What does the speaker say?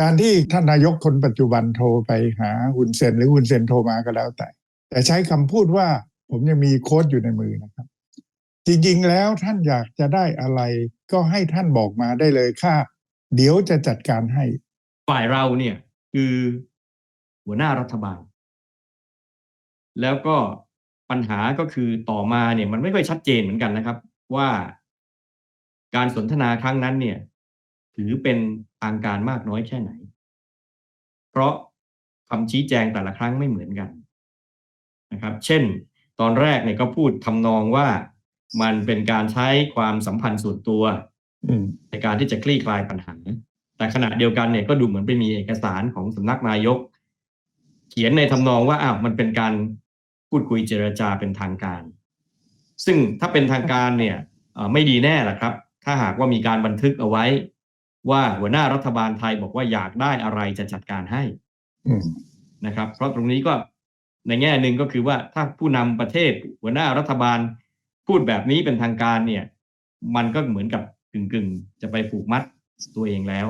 การที่ท่านนายกคนปัจจุบันโทรไปหาฮุนเซนหรือฮุนเซนโทรมาก็แล้วแต่ แต่ใช้คำพูดว่าผมยังมีโค้ดอยู่ในมือนะครับ จริงๆแล้วท่านอยากจะได้อะไร ก็ให้ท่านบอกมาได้เลยค่ะ เดี๋ยวจะจัดการให้ ฝ่ายเราเนี่ยคือหัวหน้ารัฐบาล แล้วก็ปัญหาก็คือต่อมาเนี่ยมันไม่ค่อยชัดเจนเหมือนกันนะครับ ว่าการสนทนาครั้งนั้นเนี่ย ถือเป็นทางการมากน้อยแค่ไหน เพราะคำชี้แจงแต่ละครั้งไม่เหมือนกันนะครับ เช่น ตอนแรกเนี่ยก็พูดทำนองว่ามันเป็นการใช้ความสัมพันธ์ส่วนตัวอืมในการที่จะคลี่คลายปัญหา แต่ขณะเดียวกันเนี่ยก็ดูเหมือนไปมีเอกสารของสำนักนายก เขียนในทำนองว่าอ้าวมันเป็นการพูดคุยเจรจาเป็นทางการ ซึ่งถ้าเป็นทางการเนี่ยเอ่อไม่ดีแน่แหละครับ ถ้าหากว่ามีการบันทึกเอาไว้ ว่าหัวหน้ารัฐบาลไทยบอกว่าอยากได้อะไรจะจัดการให้อืมนะครับ เพราะตรงนี้ก็ในแง่หนึ่งก็คือว่าถ้าผู้นำประเทศหัวหน้ารัฐบาลพูดแบบนี้เป็นทางการเนี่ย มันก็เหมือนกับกึ่งๆ จะไปผูกมัดตัวเองแล้ว